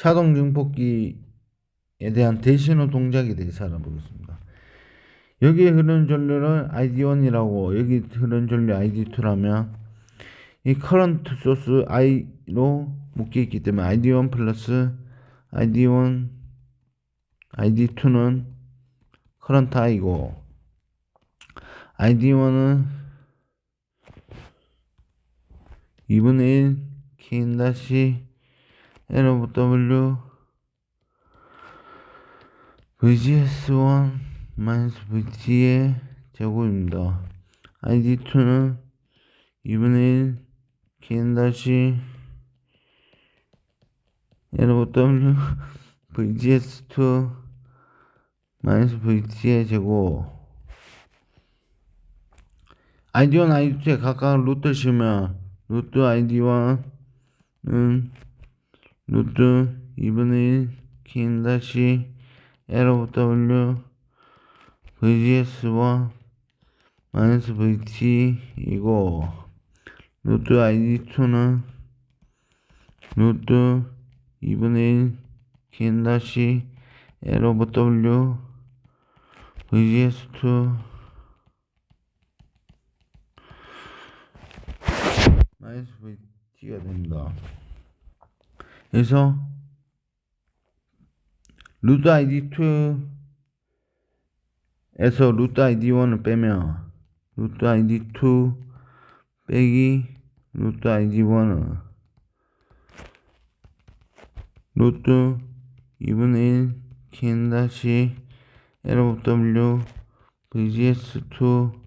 자동 증폭기에 대한 대신호 동작에 대해서 알아보겠습니다. 여기에 흐르는 전류를 ID1이라고 여기 흐르는 전류 ID2라면 이 커런트 소스 I로 묶여 있기 때문에 ID1 플러스 ID1 ID2는 커런트 I고 ID1은 2분의 1 K 다시 L 오브 W VGS1 마이너스 VT의 제곱입니다. ID2는 2분의 1 K 다시 L 오브 W VGS2 마이너스 VT의 제곱 ID1, ID2에 각각 루트 씌우면 루트 ID1은 루트 2분의 1 K 다시 L 오브 W VGS1 마이너스 VT이고 루트 ID2는 루트 2분의 1 K 다시 L 오브 W VGS2 마이너스 VT가 됩니다. 그래서 루트 ID2 에서 루트 ID1을 빼면 루트 ID2 빼기 루트 ID1은 루트 2분의 1 K 다시 L 오브 W VGS2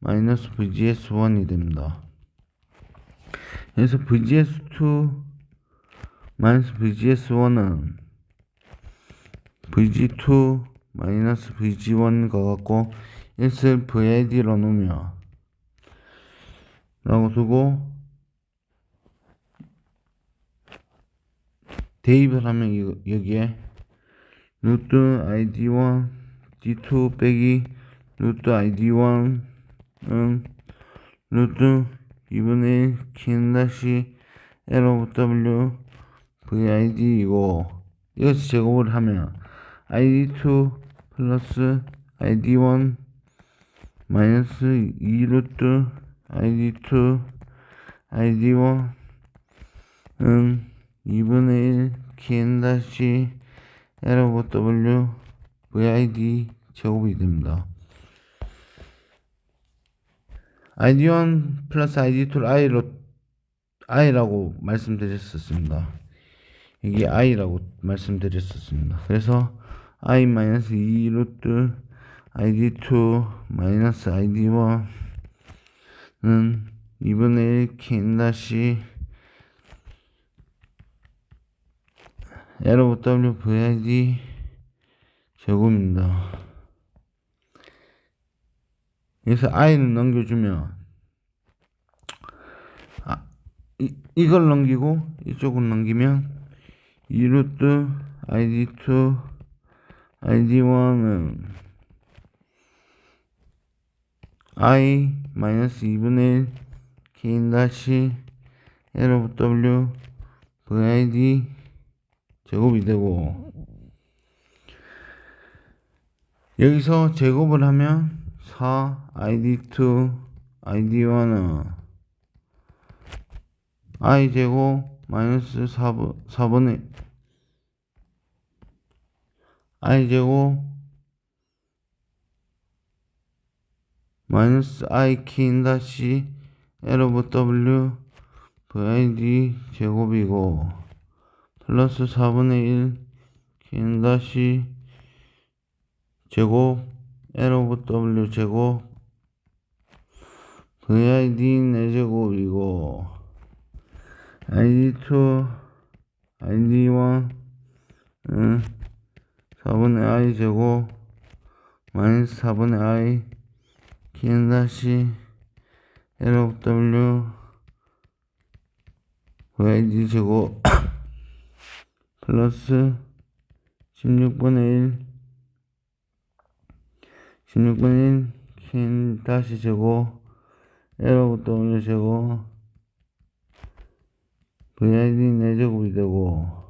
마이너스 VGS1이 됩니다. 그래서 VGS2 마이너스 VGS1은 VG2 마이너스 VG1과 같고 1을 VID로 놓으며 라고 두고 대입을 하면 이- 여기에 루트 ID1 D2 빼기 루트 ID1은 루트 2분의 1 K 다시 L 오브 W VID이고 이것을 제곱을 하면 ID2 플러스 ID1 마이너스 2 루트 ID2 ID1은 2분의 1 K 다시 L 오브 W VID 제곱이 됩니다. ID1 플러스 ID2를 I로 I라고 말씀드렸었습니다. 여기 I라고 말씀드렸었습니다. 그래서 I 마이너스 2 루트 ID2 마이너스 ID1은 2분의 1 K 다시 L W VID 제곱입니다. 그래서 i를 넘겨주면 아, 이, 이걸 넘기고 이쪽을 넘기면 2 루트 id2 id1은 i 마이너스 2분의 1 k 다시 l 오브 w vid 제곱이 되고 여기서 제곱을 하면 4 id2 id1은 i 제곱 마이너스 4분, 4분의 i 제곱. 마이너스 i 킨 다시 l 오브 w vid 제곱이고 플러스 4분의 1 킨 다시 제곱 L 오브 W 제곱 VID 4제곱이고 ID2 ID1 은 4분의 I 제곱 마이너스 4분의 I 긴 다시 L 오브 W VID 제곱? 플러스 16분의 1 16분의 1킨 다시 제곱 L 오브 W 제곱 VID 내적으로 되고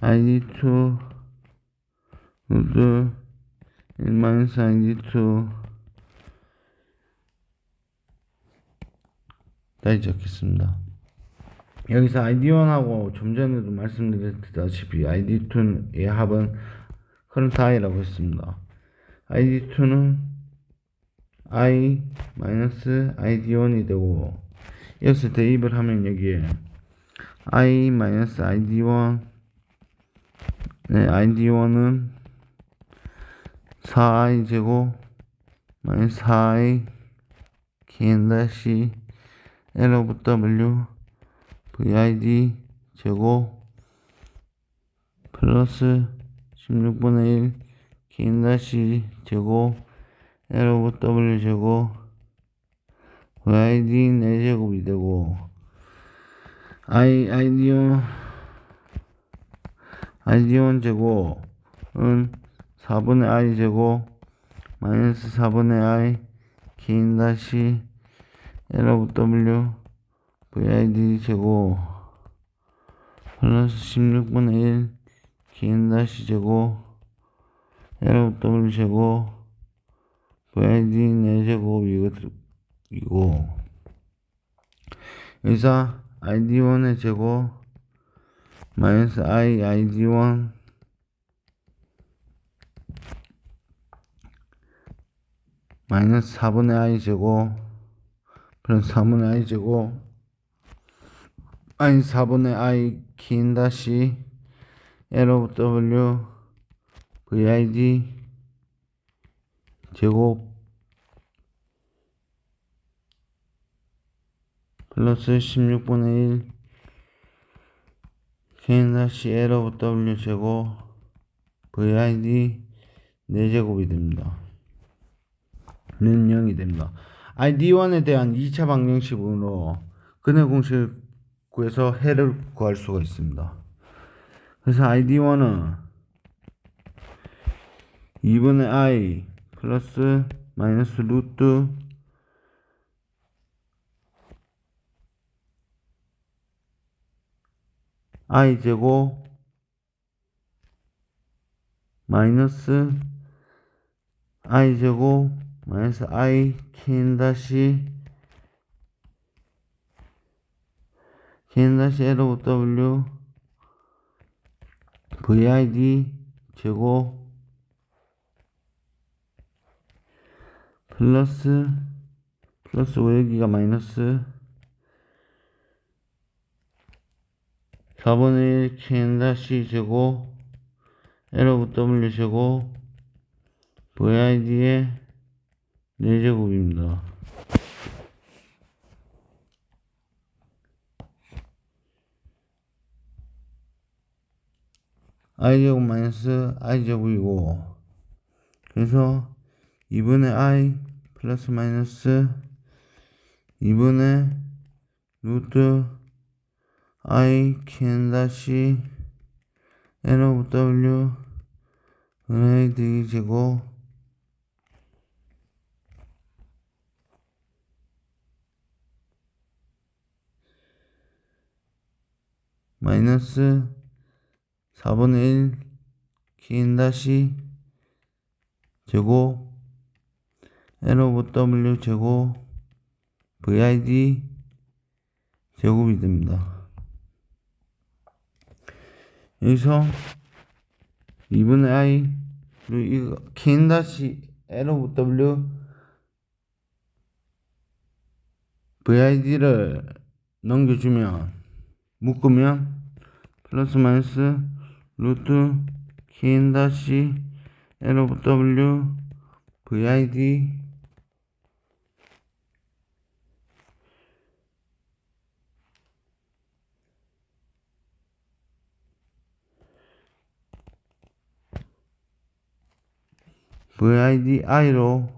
ID2 루트 1 마이너스 ID2 다시 적겠습니다. 여기서 ID1하고 좀 전에도 말씀드렸다시피 ID2의 합은 커런트 I라고 했습니다. ID2는 i 마이너스 id1이 되고 여기서 대입을 하면 여기에 i 마이너스 id1 네, id1은 4i 제곱 마이너스 4i 긴 다시 l 오브 w vid 제곱 플러스 16분의 1긴 다시 제곱 l 오브 w 제곱 vid 4제곱이 되고 i id1 id1 제곱은 4분의 i 제곱 마이너스 4분의 i 긴 다시 l 오브 w vid 제곱 플러스 16분의 1긴 다시 제곱 l 오브 w 제곱 vid 4제곱 이고 여기서 id1의 제곱 마이너스 i id1 마이너스 4분의 i 제곱 플러스 4분의 i 제곱 마이너스 4분의 i 긴 다시 l 오브 w vid 제곱 플러스 16분의 1긴 다시 l 오브 w 제곱 vid 4제곱이 됩니다. 는 0이 됩니다. ID1에 대한 2차 방정식으로 근해 공식을 구해서 해를 구할 수가 있습니다. 그래서 ID1은 2분의 i 플러스 마이너스 루트 i 제곱 마이너스 i 제곱 마이너스 i 킨 다시 킨 다시 l 오브 w vid 제곱 플러스 플러스 5 여기가 마이너스 4분의 1킨 다시 제곱 l 오브 w 제곱 vid의 4제곱입니다. i제곱 마이너스 i제곱이고 그래서 2분의 i 플러스 마이너스 2분의 루트 i 캔 다시 n 오브 w 은의 d 제곱 마이너스 4분의 1 긴 다시 제곱 n 오브 w 제곱 vid 제곱이 됩니다. 여기서 2분의 i 그리고 이거 긴 다시 n 오브 w vid를 넘겨주면 묶으면 플러스 마이너스 루트 긴 다시 l 오브 w vid vid이로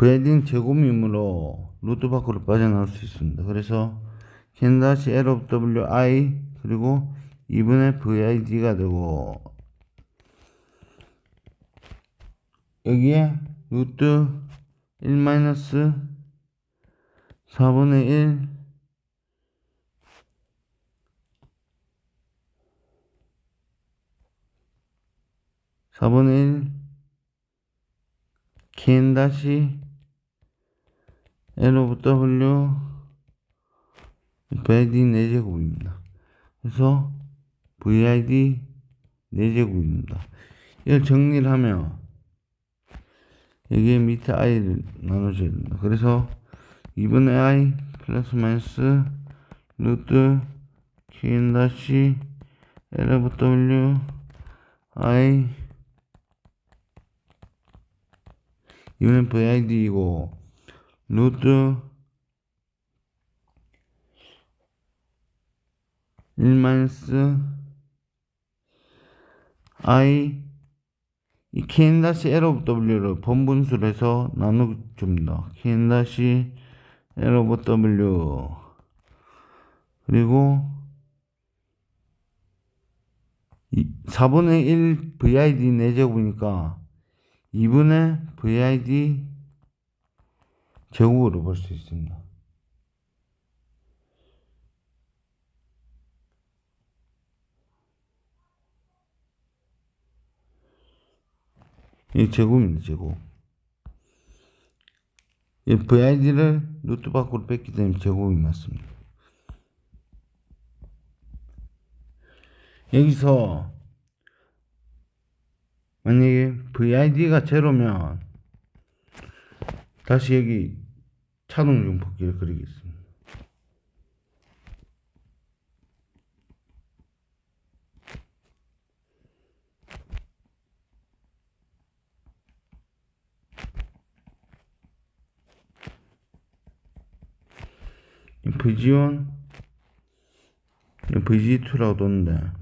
vid는 제곱이므로 루트 밖으로 빠져나올 수 있습니다. 그래서 캔 다시 l of wi 그리고 2분의 vid가 되고 여기에 루트 1 마이너스 4분의 1 4분의 1 kin 다시 L 오브 W VID 4제곱입니다. 그래서 VID 4제곱입니다. 이걸 정리를 하면 여기에 밑에 i를 나눠줘야 된다. 그래서 2분의 i 플러스 마이너스 루트 kin 다시 L 오브 W i 이번엔 VID이고 루트 1 마이너스 i 이 kin 다시 L 오브 W를 번분수로 해서 나눠줍니다. kin 다시 L 오브 W 그리고 4분의 1 VID 4제곱이니까 2분의 VID 제곱으로 볼 수 있습니다. 이 제곱입니다, 제곱. 이 VID를 루트 밖으로 뺐기 때문에 제곱이 맞습니다. 여기서 만약에 VID가 제로면 다시 여기 차동 용폭기를 그리겠습니다. VG1, VG2라고 뒀는데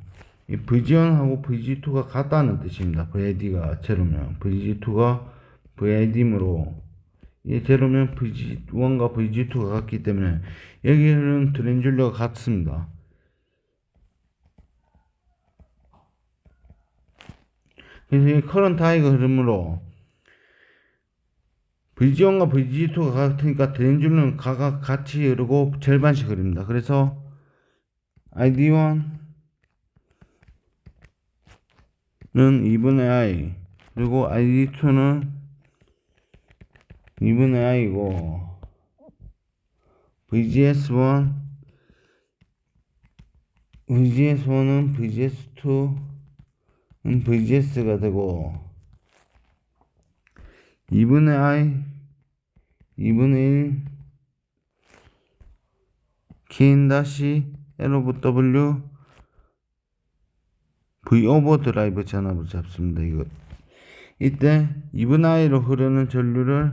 이 VG1하고 VG2가 같다는 뜻입니다. VID가 제로면 VG2가 VID이므로 이 제로면 VG1과 VG2가 같기 때문에 여기 흐르는 트랜줄러가 같습니다. 그래서 이 커런트 하이가 흐름으로 VG1과 VG2가 같으니까 트랜줄러는 각각 같이 흐르고 절반씩 흐릅니다. 그래서 ID1 는 2분의 i 그리고 id2는 2분의 i고. vgs1 vgs1은 vgs2는 vgs가 되고. 2분의 i 2분의 1 kin 다시 L 오브 W V 오버드라이브 전압을 잡습니다. 이거 이때 2분 i로 흐르는 전류를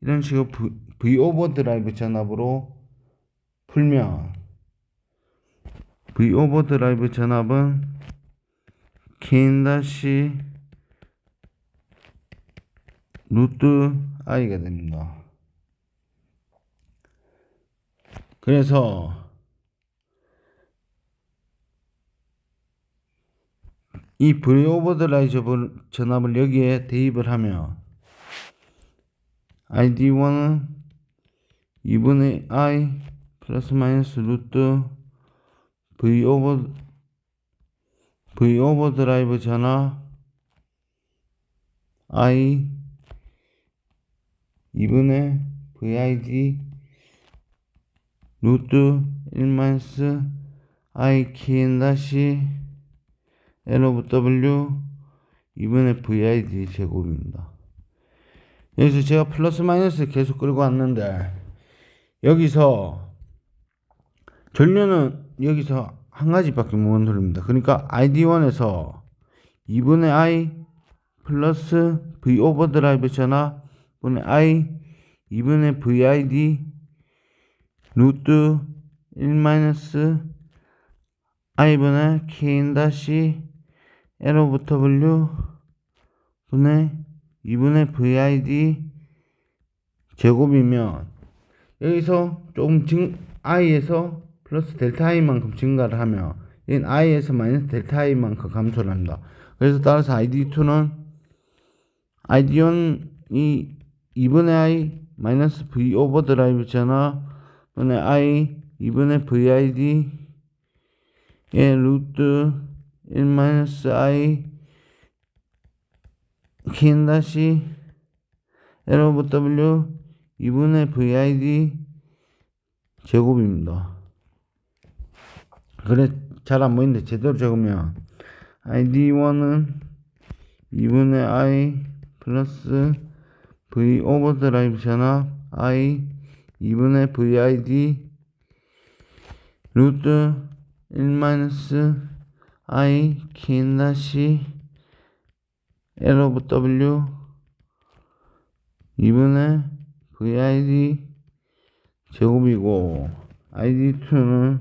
이런 식으로 V, 오버드라이브 전압으로 풀면 V 오버드라이브 전압은 kin 다시 루트 i가 됩니다. 그래서 이 V 오버드라이브 전압을 여기에 대입을 하면 ID1은 2분의 I 플러스 마이너스 루트 V 오버 V 오버 드라이브 전압 I 2분의 VID 루트 1 마이너스 I 킨 다시 L 오브 W 2분의 VID 제곱입니다. 여기서 제가 플러스 마이너스 계속 끌고 왔는데 여기서 전류는 여기서 한 가지밖에 못 돌립니다. 그러니까 ID1에서 2분의 I 플러스 V 오버드라이브 전압 분의 I 2분의 VID 루트 1 마이너스 I분의 K 다시 L 오브 W 분의 2분의 VID 제곱이면 여기서 조금 증 i에서 플러스 델타 i만큼 증가를 하면 얘는 i에서 마이너스 델타 i만큼 감소를 합니다. 그래서 따라서 ID2는 ID1이 2분의 i 마이너스 V 오버드라이브잖아 분의 i 2분의 VID 의 루트 1 마이너스 i kin 다시 L 오브 W 2분의 VID 제곱입니다. 그래 잘 안 보이는데 제대로 적으면 ID1은 2분의 I 플러스 V 오버드라이브 전압 I 2분의 VID 루트 1 마이너스 I kin 다시 L 오브 W 2분의 VID 제곱이고 ID2는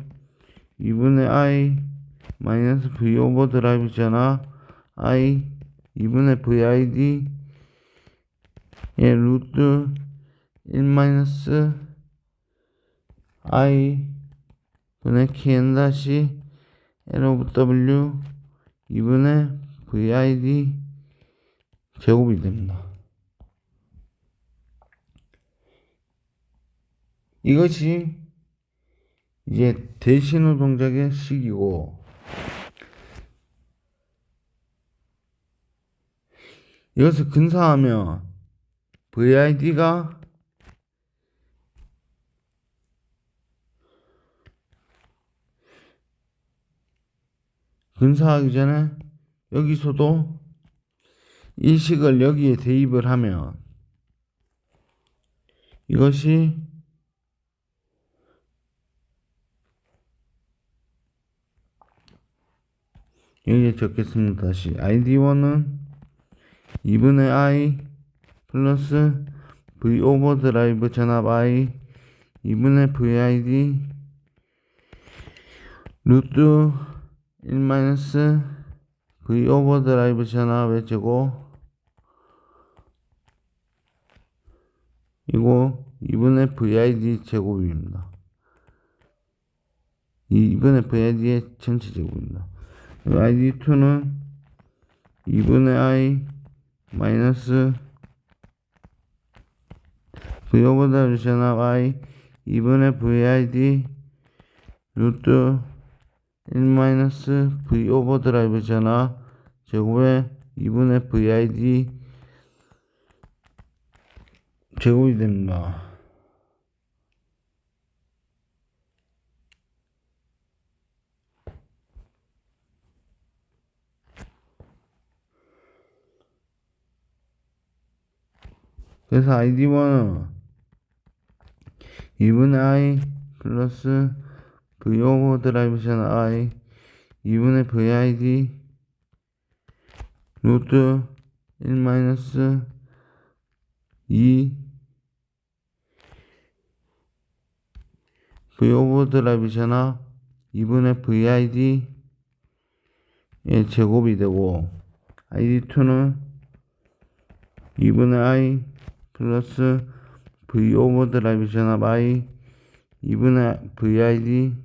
2분의 I 마이너스 V 오버 드라이브잖아. I 2분의 VID 예 루트 1 마이너스 I 분의 KN 다시 L 오브 W 2분의 VID 제곱이 됩니다. 이것이 이제 대신호 동작의 식이고 이것을 근사하면 VID가 근사하기 전에 여기서도 이 식을 여기에 대입을 하면 이것이 여기에 적겠습니다. 다시 ID1은 2분의 I 플러스 V 오버드라이브 전압 I 2분의 VID 루트 1 마이너스 V 오버드라이브 전압의 제곱 이거 2분의 VID 제곱입니다. 2분의 VID의 전체 제곱입니다. ID2는 2분의 I 마이너스 V 오버드라이브 전압 I 2분의 VID 루트 1 마이너스 V 오버 드라이브 전압 제곱에 2분의 VID 제곱이 됩니다. 그래서 ID1은 2분의 I 플러스 V 오버드라이브 전압 I 2분의 VID 루트 1 마이너스 2 V 오버드라이브 전압 2분의 VID 의 제곱이 되고 ID2는 2분의 I 플러스 V 오버 드라이브 전압 I 2분의 VID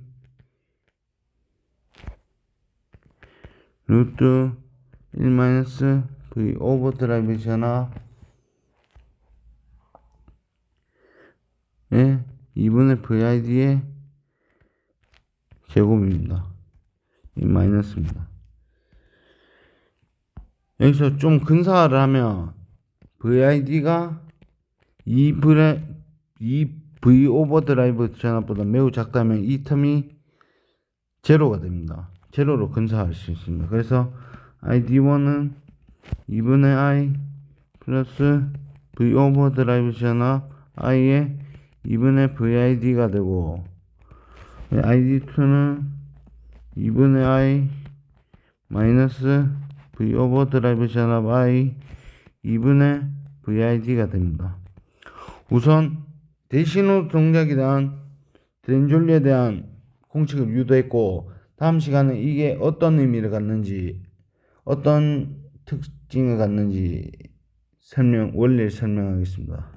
루트 1 마이너스 V 오버 드라이브 전압 예, 2분의 VID의 제곱입니다. 이 마이너스입니다. 여기서 좀 근사화를 하면 VID가 2분의 2 V 오버 드라이브 전압보다 매우 작다면 이 텀이 제로가 됩니다. 제로로 근사할 수 있습니다. 그래서 ID1은 2분의 I 플러스 V 오버 드라이브 전압 I의 2분의 VID가 되고 ID2는 2분의 I 마이너스 V 오버 드라이브 전압 I 2분의 VID가 됩니다. 우선 대신호 동작에 대한 드렌졸리에 대한 공식을 유도했고 다음 시간은 이게 어떤 의미를 갖는지 어떤 특징을 갖는지 설명 원리를 설명하겠습니다.